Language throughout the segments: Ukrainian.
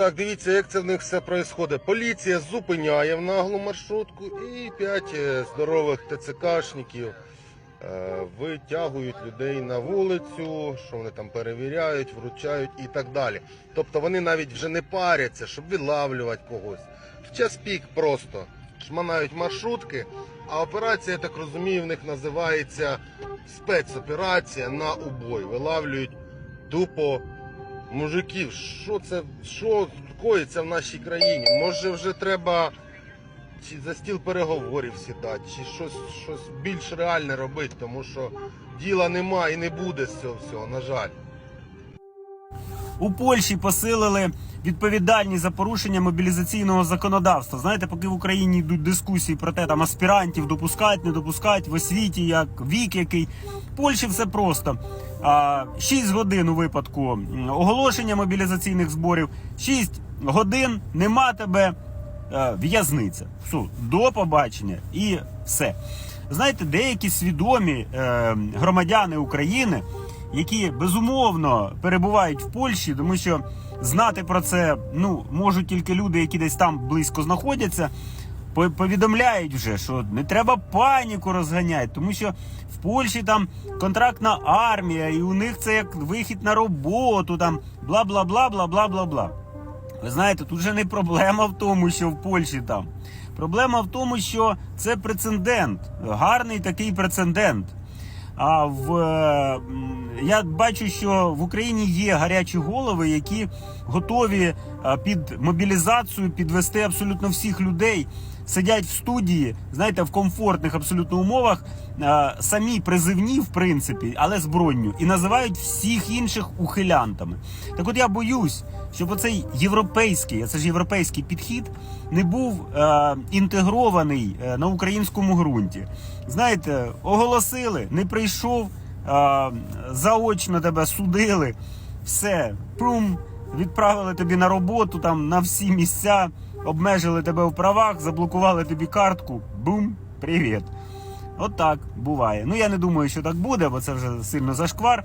Так, дивіться, як це в них все відбувається. Поліція зупиняє в наглу маршрутку і п'ять е, здорових ТЦКшників е, витягують людей на вулицю, що вони там перевіряють, вручають і так далі. Тобто вони навіть вже не паряться, щоб відлавлювати когось. В час пік просто шманають маршрутки, а операція, я так розумію, в них називається спецоперація на убой. Вилавлюють тупо мужиків. Що це що коїться в нашій країні? Може вже треба чи за стіл переговорів сідати, чи щось, щось більш реальне робити, тому що діла нема і не буде з цього всього, на жаль. У Польщі посилили відповідальність за порушення мобілізаційного законодавства. Знаєте, поки в Україні йдуть дискусії про те, там аспірантів допускають, не допускають в освіті, як вік який. В Польщі все просто. А, 6 годин у випадку оголошення мобілізаційних зборів, 6 годин нема тебе е, в'язниця. До побачення і все. Знаєте, деякі свідомі е, громадяни України, які безумовно перебувають в Польщі, тому що знати про це ну можуть тільки люди, які десь там близько знаходяться. Повідомляють вже, що не треба паніку розганяти, тому що в Польщі там контрактна армія, і у них це як вихід на роботу, там бла бла бла бла бла бла бла. Ви знаєте, тут же не проблема в тому, що в Польщі там. Проблема в тому, що це прецедент, гарний такий прецедент. А в я бачу, що в Україні є гарячі голови, які готові під мобілізацію підвести абсолютно всіх людей. Сидять в студії, знаєте, в комфортних абсолютно умовах, самі призивні, в принципі, але з бронню, і називають всіх інших ухилянтами. Так от я боюсь, щоб оцей європейський, це ж європейський підхід, не був е, інтегрований е, на українському ґрунті. Знаєте, оголосили, не прийшов, е, заочно тебе судили, все, прум, відправили тобі на роботу там на всі місця, обмежили тебе в правах, заблокували тобі картку. Бум, привіт. От так буває. Ну я не думаю, що так буде, бо це вже сильно зашквар.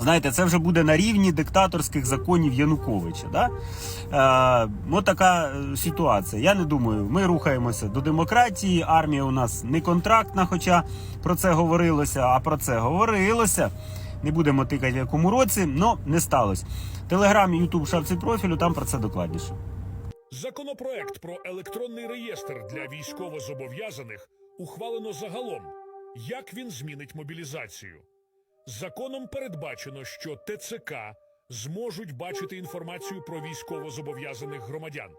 Знаєте, це вже буде на рівні диктаторських законів Януковича. Да? Е, от така е, ситуація. Я не думаю, ми рухаємося до демократії. Армія у нас не контрактна, хоча про це говорилося, а про це говорилося. Не будемо тикати в якому році, але не сталося. Телеграм, Ютуб, шапці профілю, там про це докладніше. Законопроект про електронний реєстр для військовозобов'язаних ухвалено загалом. Як він змінить мобілізацію? Законом передбачено, що ТЦК зможуть бачити інформацію про військовозобов'язаних громадян,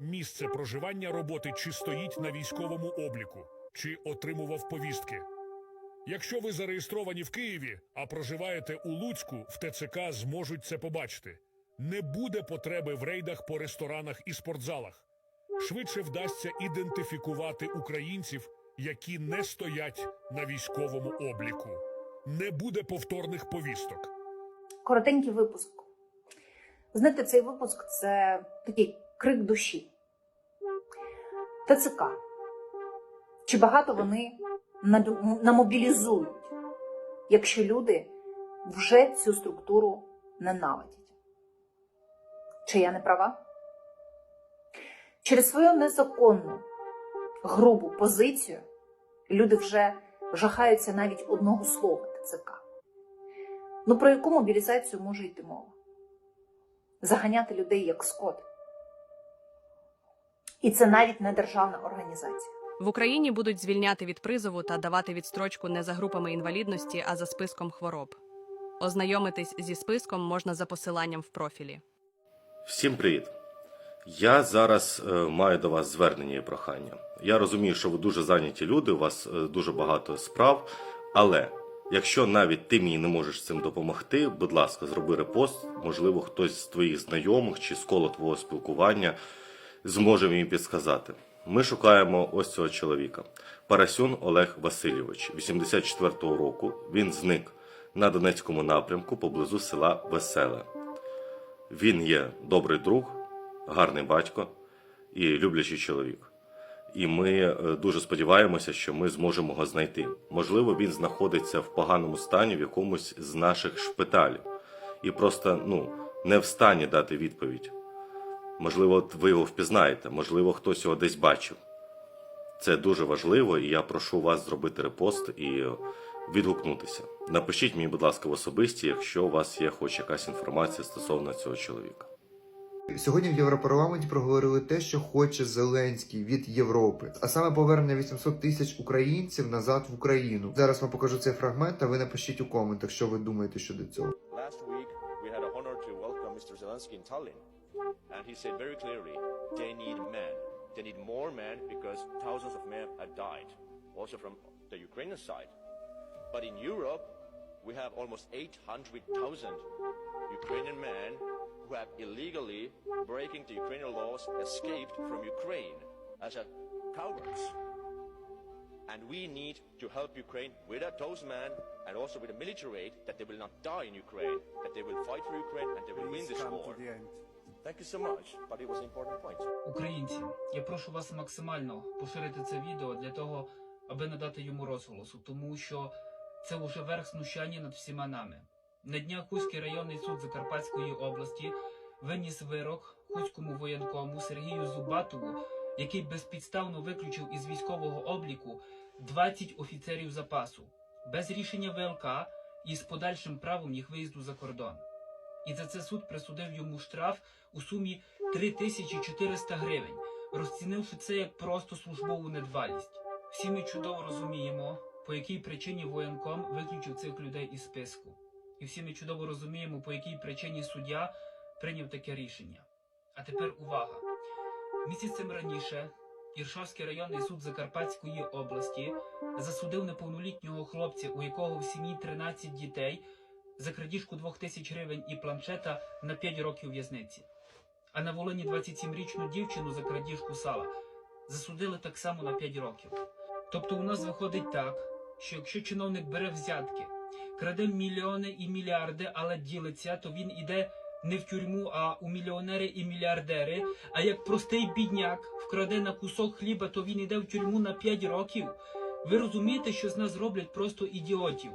місце проживання роботи чи стоїть на військовому обліку, чи отримував повістки. Якщо ви зареєстровані в Києві, а проживаєте у Луцьку, в ТЦК зможуть це побачити. Не буде потреби в рейдах по ресторанах і спортзалах. Швидше вдасться ідентифікувати українців, які не стоять на військовому обліку. Не буде повторних повісток. коротенький випуск. Знаєте, цей випуск це такий крик душі. ТЦК. Чи багато вони намобілізують, якщо люди вже цю структуру ненавидять? Чи я не права? Через свою незаконну, грубу позицію люди вже жахаються навіть одного слова ТЦК. Ну про яку мобілізацію може йти мова? Заганяти людей як скот. І це навіть не державна організація. В Україні будуть звільняти від призову та давати відстрочку не за групами інвалідності, а за списком хвороб. Ознайомитись зі списком можна за посиланням в профілі. Всім привіт! Я зараз е, маю до вас звернення і прохання. Я розумію, що ви дуже зайняті люди, у вас е, дуже багато справ. Але якщо навіть ти мені не можеш цим допомогти, будь ласка, зроби репост. Можливо, хтось з твоїх знайомих чи з кола твого спілкування зможе мені підсказати. Ми шукаємо ось цього чоловіка. Парасюн Олег Васильович, 84-го року. Він зник на Донецькому напрямку поблизу села Веселе. Він є добрий друг, гарний батько і люблячий чоловік. І ми е, дуже сподіваємося, що ми зможемо його знайти. Можливо, він знаходиться в поганому стані в якомусь з наших шпиталів і просто ну, не в стані дати відповідь. Можливо, ви його впізнаєте, можливо, хтось його десь бачив. Це дуже важливо, і я прошу вас зробити репост і відгукнутися. Напишіть мені, будь ласка, в особисті, якщо у вас є хоч якась інформація стосовно цього чоловіка. Сьогодні в Європарламенті проговорили те, що хоче Зеленський від Європи, а саме повернення 800 тисяч українців назад в Україну. Зараз вам покажу цей фрагмент, а ви напишіть у коментах, що ви думаєте щодо цього. And he said very clearly they need men. They need more men because thousands of men have died, also from the Ukrainian side. But in Europe, we have almost 800,000 Ukrainian men who have illegally, breaking the Ukrainian laws, escaped from Ukraine as a cowards. And we need to help Ukraine with those men and also with a military aid that they will not die in Ukraine, that they will fight for Ukraine and they will win this war. Thank you so much, but it was an important point. Українці, я прошу вас максимально поширити це відео для того, аби надати йому розголосу, тому що це вже верх знущання над всіма нами. На днях Хуський районний суд Закарпатської області виніс вирок хуському воєнкому Сергію Зубатову, який безпідставно виключив із військового обліку 20 офіцерів запасу без рішення ВЛК і з подальшим правом їх виїзду за кордон. І за це суд присудив йому штраф у сумі 3400 гривень, розцінивши це як просто службову недбалість. Всі ми чудово розуміємо, по якій причині воєнком виключив цих людей із списку. І всі ми чудово розуміємо, по якій причині суддя прийняв таке рішення. А тепер увага. Місяцем раніше Іршавський районний суд Закарпатської області засудив неповнолітнього хлопця, у якого в сім'ї 13 дітей, за крадіжку 2000 гривень і планшета на 5 років в'язниці. А на Волині 27-річну дівчину за крадіжку сала засудили так само на 5 років. Тобто у нас виходить так, що якщо чиновник бере взятки, краде мільйони і мільярди, але ділиться, то він іде не в тюрму, а у мільйонери і мільярдери. А як простий бідняк вкраде на кусок хліба, то він іде в тюрму на 5 років. Ви розумієте, що з нас роблять просто ідіотів.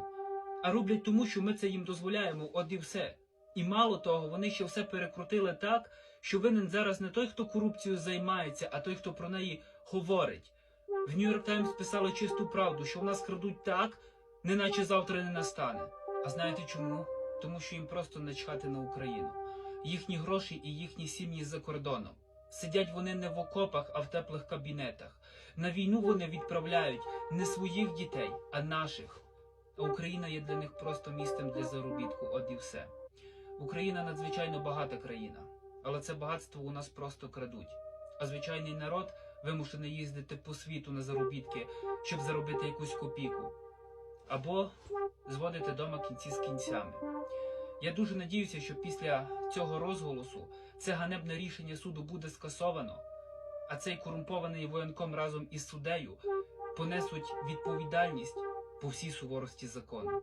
А роблять тому, що ми це їм дозволяємо, от і все. І мало того, вони ще все перекрутили так, що винен зараз не той, хто корупцією займається, а той, хто про неї говорить. В Нью-Йорк Таймс писали чисту правду, що в нас крадуть так, неначе завтра не настане. А знаєте чому? Тому що їм просто начхати на Україну. Їхні гроші і їхні сім'ї за кордоном. Сидять вони не в окопах, а в теплих кабінетах. На війну вони відправляють не своїх дітей, а наших. А Україна є для них просто місцем для заробітку, от і все. Україна надзвичайно багата країна, але це багатство у нас просто крадуть. А звичайний народ вимушений їздити по світу на заробітки, щоб заробити якусь копійку Або зводити дома кінці з кінцями. Я дуже надіюся, що після цього розголосу це ганебне рішення суду буде скасовано, а цей корумпований воєнком разом із суддею понесуть відповідальність по всій суворості закону.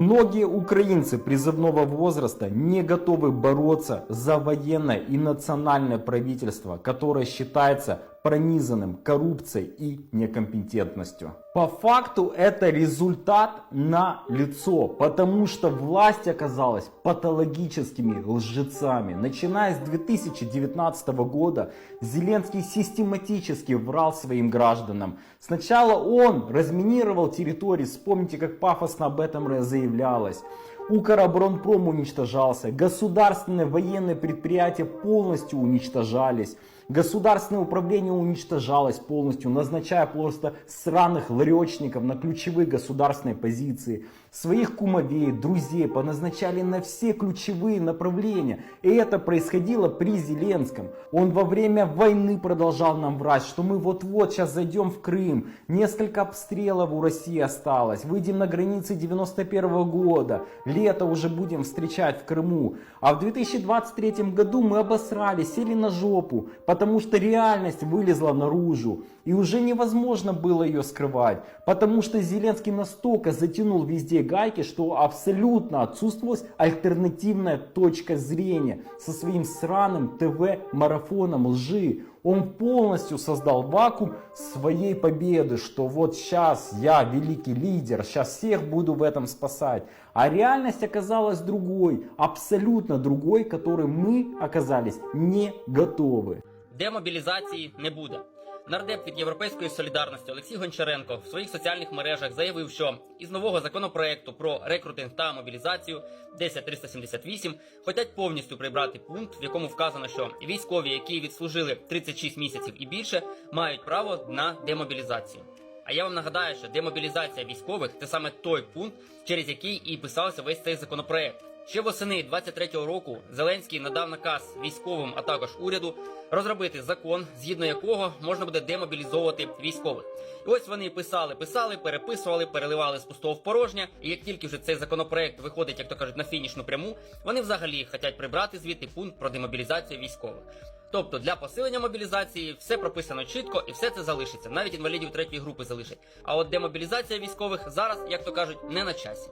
Многие украинцы призывного возраста не готовы бороться за военное и национальное правительство, которое считается пронизанным коррупцией и некомпетентностью. По факту это результат на лицо, потому что власть оказалась патологическими лжецами. Начиная с 2019 года Зеленский систематически врал своим гражданам. Сначала он разминировал территории, вспомните, как пафосно об этом заявлялось. Укроборонпром уничтожался, государственные военные предприятия полностью уничтожались. Государственное управление уничтожалось полностью, назначая просто сраных ларечников на ключевые государственные позиции. Своих кумовей, друзей поназначали на все ключевые направления. И это происходило при Зеленском. Он во время войны продолжал нам врать, что мы вот-вот сейчас зайдем в Крым. Несколько обстрелов у России осталось. Выйдем на границы 91 года. Лето уже будем встречать в Крыму. А в 2023 году мы обосрались, сели на жопу, потому что реальность вылезла наружу. И уже невозможно было ее скрывать, потому что Зеленский настолько затянул везде гайки, что абсолютно отсутствовала альтернативная точка зрения со своим сраным ТВ-марафоном лжи. Он полностью создал вакуум своей победы, что вот сейчас я великий лидер, сейчас всех буду в этом спасать. А реальность оказалась другой, абсолютно другой, которой мы оказались не готовы. Демобілізації не буде. Нардеп від Європейської солідарності Олексій Гончаренко в своїх соціальних мережах заявив, що із нового законопроекту про рекрутинг та мобілізацію 10378 хочуть повністю прибрати пункт, в якому вказано, що військові, які відслужили 36 місяців і більше, мають право на демобілізацію. А я вам нагадаю, що демобілізація військових це саме той пункт, через який і писався весь цей законопроект. Ще восени 23-го року Зеленський надав наказ військовим, а також уряду розробити закон, згідно якого можна буде демобілізовувати військових. І ось вони писали, писали, переписували, переливали з пустого в порожнє. І як тільки вже цей законопроект виходить, як то кажуть, на фінішну пряму, вони взагалі хочуть прибрати звідти пункт про демобілізацію військових. Тобто для посилення мобілізації все прописано чітко і все це залишиться. Навіть інвалідів третьої групи залишать. А от демобілізація військових зараз, як то кажуть, не на часі.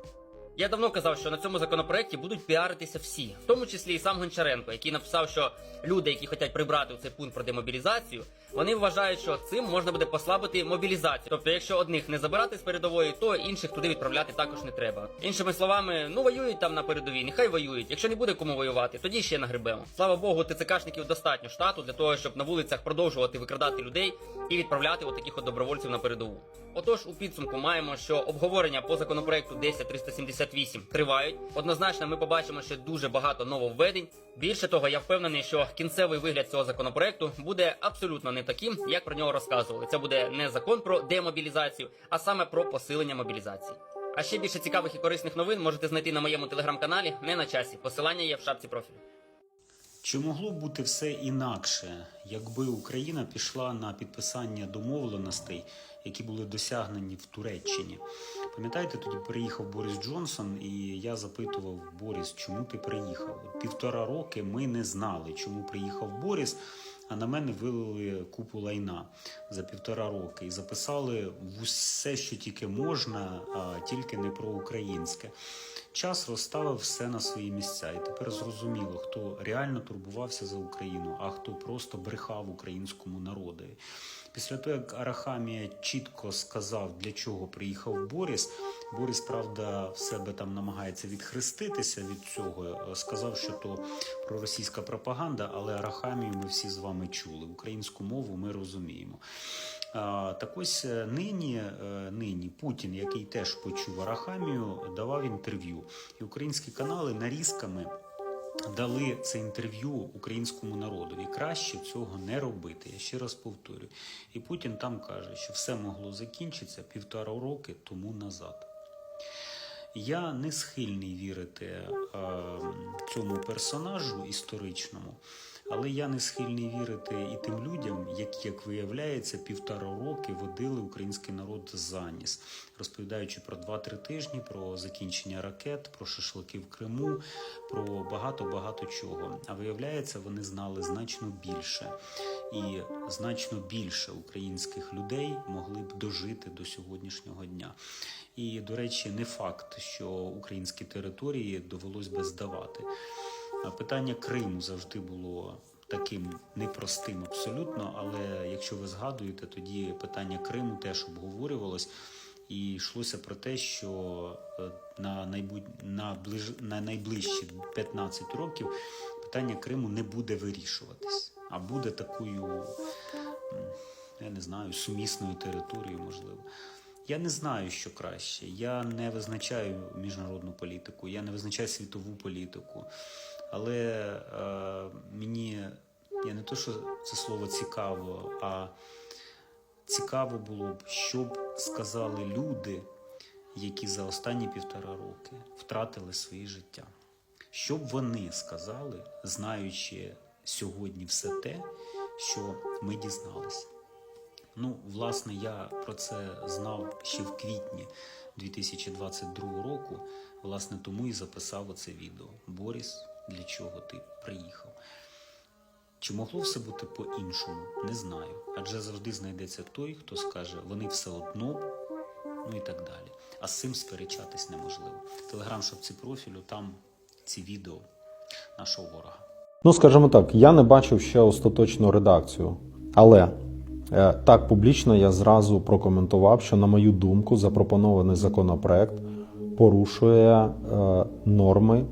Я давно казав, що на цьому законопроекті будуть піаритися всі, в тому числі і сам Гончаренко, який написав, що люди, які хочуть прибрати цей пункт про демобілізацію, вони вважають, що цим можна буде послабити мобілізацію. Тобто, якщо одних не забирати з передової, то інших туди відправляти також не треба. Іншими словами, ну воюють там на передовій, нехай воюють. Якщо не буде кому воювати, тоді ще нагребемо. Слава Богу, ТЦКшників достатньо штату для того, щоб на вулицях продовжувати викрадати людей і відправляти отаких от добровольців на передову. Отож, у підсумку маємо, що обговорення по законопроекту 10378 тривають. Однозначно, ми побачимо ще дуже багато нововведень. Більше того, я впевнений, що кінцевий вигляд цього законопроекту буде абсолютно не таким, як про нього розказували. Це буде не закон про демобілізацію, а саме про посилення мобілізації. А ще більше цікавих і корисних новин можете знайти на моєму телеграм-каналі не на часі. Посилання є в шапці профілю. Чи могло б бути все інакше, якби Україна пішла на підписання домовленостей, які були досягнені в Туреччині? Пам'ятаєте, тоді приїхав Борис Джонсон, і я запитував Борис, чому ти приїхав? Півтора роки ми не знали, чому приїхав Борис. А на мене вилили купу лайна за півтора роки і записали в усе, що тільки можна, а тільки не про українське. Час розставив все на свої місця, і тепер зрозуміло, хто реально турбувався за Україну, а хто просто брехав українському народові. Після того, як Арахамія чітко сказав, для чого приїхав Борис, Борис, правда, в себе там намагається відхреститися від цього. Сказав, що то проросійська пропаганда, але Арахамію ми всі з вами чули. Українську мову ми розуміємо. Так ось е, нині, е, нині Путін, який теж почув Арахамію, давав інтерв'ю. І українські канали нарізками дали це інтерв'ю українському народу. І Краще цього не робити. Я ще раз повторюю. І Путін там каже, що все могло закінчитися півтора роки тому назад. Я не схильний вірити е, цьому персонажу історичному, але я не схильний вірити і тим людям, які, як виявляється, півтора роки водили український народ за ніс, розповідаючи про 2-3 тижні, про закінчення ракет, про шашлики в Криму, про багато-багато чого. А виявляється, вони знали значно більше. І значно більше українських людей могли б дожити до сьогоднішнього дня. І, до речі, не факт, що українські території довелось би здавати. Питання Криму завжди було таким непростим абсолютно, але якщо ви згадуєте, тоді питання Криму теж обговорювалось. І йшлося про те, що е, на, найбу... на, ближ... на найближчі 15 років питання Криму не буде вирішуватись, а буде такою, я не знаю, сумісною територією, можливо. Я не знаю, що краще. Я не визначаю міжнародну політику, я не визначаю світову політику. Але е, мені я не то, що це слово цікаво, а цікаво було б, що б сказали люди, які за останні півтора роки втратили своє життя. Що б вони сказали, знаючи сьогодні все те, що ми дізналися. Ну, власне, я про це знав ще в квітні 2022 року. Власне, тому і записав оце відео. Борис, для чого ти приїхав? Чи могло все бути по-іншому? Не знаю. Адже завжди знайдеться той, хто скаже, вони все одно, ну і так далі. А з цим сперечатись неможливо. Телеграм шапці профілю, там ці відео нашого ворога. Ну, скажімо так, я не бачив ще остаточну редакцію Але е, так публічно я зразу прокоментував, що, на мою думку, запропонований законопроект порушує е, норми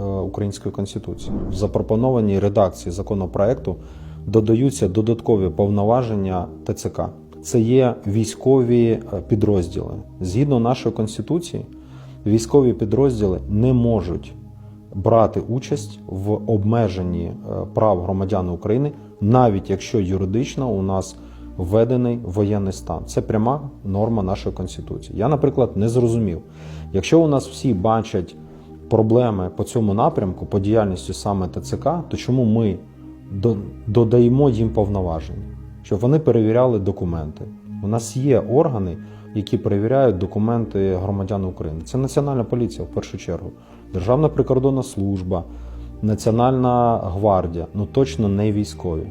української конституції. В запропонованій редакції законопроекту додаються додаткові повноваження ТЦК. Це є військові е, підрозділи. Згідно нашої конституції, військові підрозділи не можуть брати участь в обмеженні е, прав громадян України, навіть якщо юридично у нас введений воєнний стан. Це пряма норма нашої конституції. Я, наприклад, не зрозумів, якщо у нас всі бачать проблеми по цьому напрямку, по діяльності саме ТЦК, то чому ми додаємо їм повноваження, щоб вони перевіряли документи? У нас є органи, які перевіряють документи громадян України. Це Національна поліція в першу чергу, Державна прикордонна служба, Національна гвардія, ну точно не військові.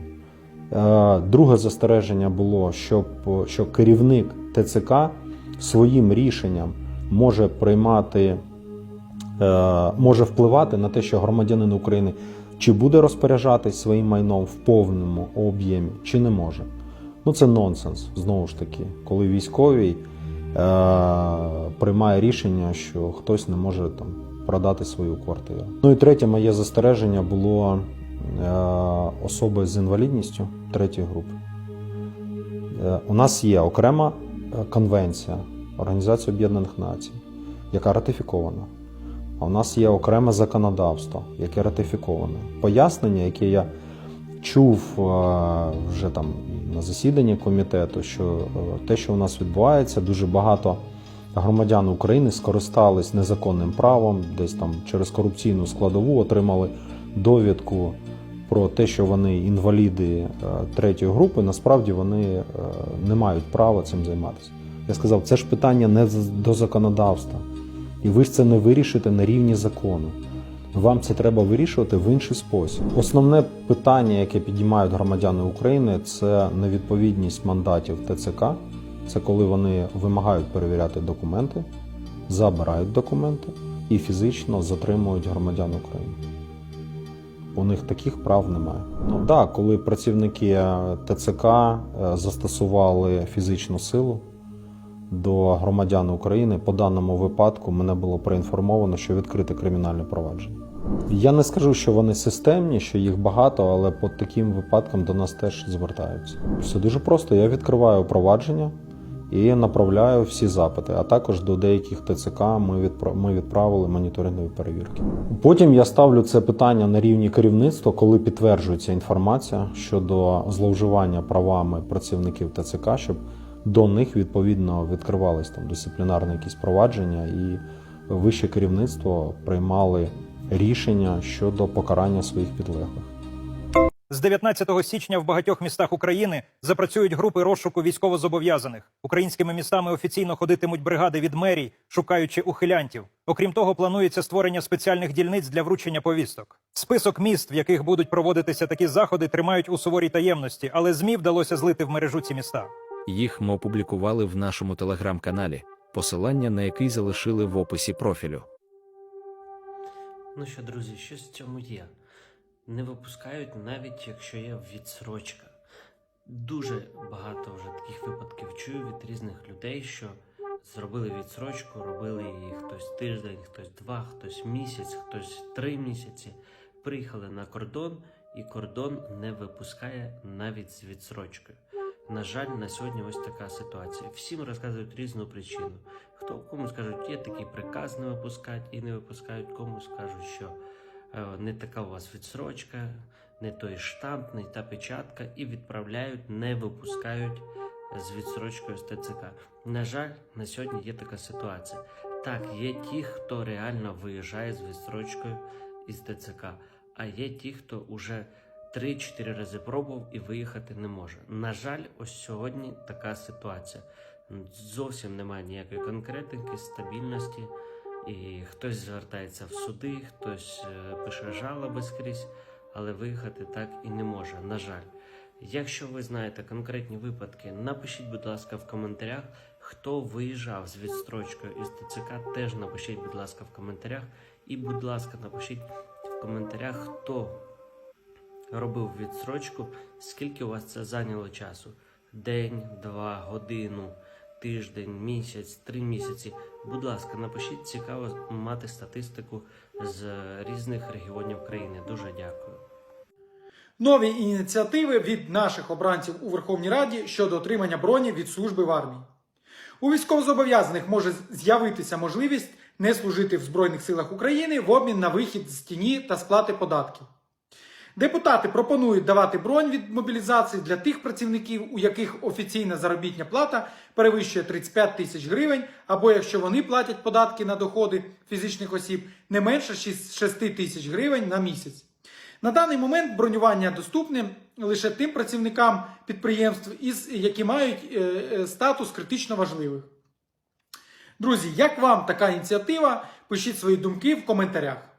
Е, Друге застереження було, щоб, що керівник ТЦК своїм рішенням може приймати, може впливати на те, що громадянин України чи буде розпоряджатись своїм майном в повному об'ємі, чи не може. Ну це нонсенс, знову ж таки, коли військовий е, приймає рішення, що хтось не може там продати свою квартиру. Ну і третє моє застереження було е, особи з інвалідністю третьої групи. Е, у нас є окрема е, конвенція Організації Об'єднаних Націй, яка ратифікована. А у нас є окреме законодавство, яке ратифіковане. Пояснення, яке я чув е, вже там на засіданні комітету, що е, те, що у нас відбувається, дуже багато громадян України скористались незаконним правом, десь там через корупційну складову отримали довідку про те, що вони інваліди е, третьої групи. Насправді вони не мають права цим займатися. Я сказав, це ж питання не до законодавства. І ви ж це не вирішите на рівні закону. Вам це треба вирішувати в інший спосіб. Основне питання, яке підіймають громадяни України, це невідповідність мандатів ТЦК. Це коли вони вимагають перевіряти документи, забирають документи і фізично затримують громадян України. У них таких прав немає. Ну так, да, коли працівники ТЦК е, застосували фізичну силу до громадян України, по даному випадку мене було проінформовано, що відкрите кримінальне провадження. Я не скажу, що вони системні, що їх багато, але по таким випадкам до нас теж звертаються. Все дуже просто. Я відкриваю провадження і направляю всі запити. А також до деяких ТЦК ми відпра- ми відправили моніторингові перевірки. Потім я ставлю це питання на рівні керівництва, коли підтверджується інформація щодо зловживання правами працівників ТЦК, щоб до них відповідно відкривались там дисциплінарні якісь провадження, і вище керівництво приймали рішення щодо покарання своїх підлеглих. З 19 січня в багатьох містах України запрацюють групи розшуку військовозобов'язаних. Українськими містами офіційно ходитимуть бригади від мерій, шукаючи ухилянтів. Окрім того, планується створення спеціальних дільниць для вручення повісток. Список міст, в яких будуть проводитися такі заходи, тримають у суворій таємності, але змі вдалося злити в мережу ці міста. Їх ми опублікували в нашому телеграм-каналі, посилання на який залишили в описі профілю. Ну що, друзі, щось в цьому є. Не випускають навіть якщо є відсрочка. Дуже багато вже таких випадків чую від різних людей, що зробили відсрочку, робили її хтось тиждень, хтось два, хтось місяць, хтось три місяці. Приїхали на кордон, і кордон не випускає навіть з відсрочкою. На жаль, на сьогодні ось така ситуація. Всім розказують різну причину. Хто комусь кажуть, є такий приказ не випускають і не випускають, комусь кажуть, що е, не така у вас відсрочка, не той штамп, не та печатка, і відправляють, не випускають з відсрочкою з ТЦК. На жаль, на сьогодні є така ситуація. Так, є ті, хто реально виїжджає з відсрочкою із ТЦК, а є ті, хто уже 3-4 рази пробував і виїхати не може. На жаль, ось сьогодні така ситуація. Зовсім немає ніякої конкретики, стабільності. І хтось звертається в суди, хтось е, пише жалоби скрізь, але виїхати так і не може. На жаль. Якщо ви знаєте конкретні випадки, напишіть, будь ласка, в коментарях, хто виїжджав з відстрочкою із ТЦК, теж напишіть, будь ласка, в коментарях. І, будь ласка, напишіть в коментарях, хто робив відсрочку, скільки у вас це зайняло часу? День, два, годину, тиждень, місяць, три місяці. Будь ласка, напишіть цікаво мати статистику з різних регіонів країни. Дуже дякую. Нові ініціативи від наших обранців у Верховній Раді щодо отримання броні від служби в армії. У військовозобов'язаних може з'явитися можливість не служити в Збройних силах України в обмін на вихід з тіні та сплати податків. Депутати пропонують давати бронь від мобілізації для тих працівників, у яких офіційна заробітня плата перевищує 35 тисяч гривень, або якщо вони платять податки на доходи фізичних осіб не менше 6 тисяч гривень на місяць. На даний момент бронювання доступне лише тим працівникам підприємств, які мають е, е, статус критично важливих. Друзі, як вам така ініціатива? Пишіть свої думки в коментарях.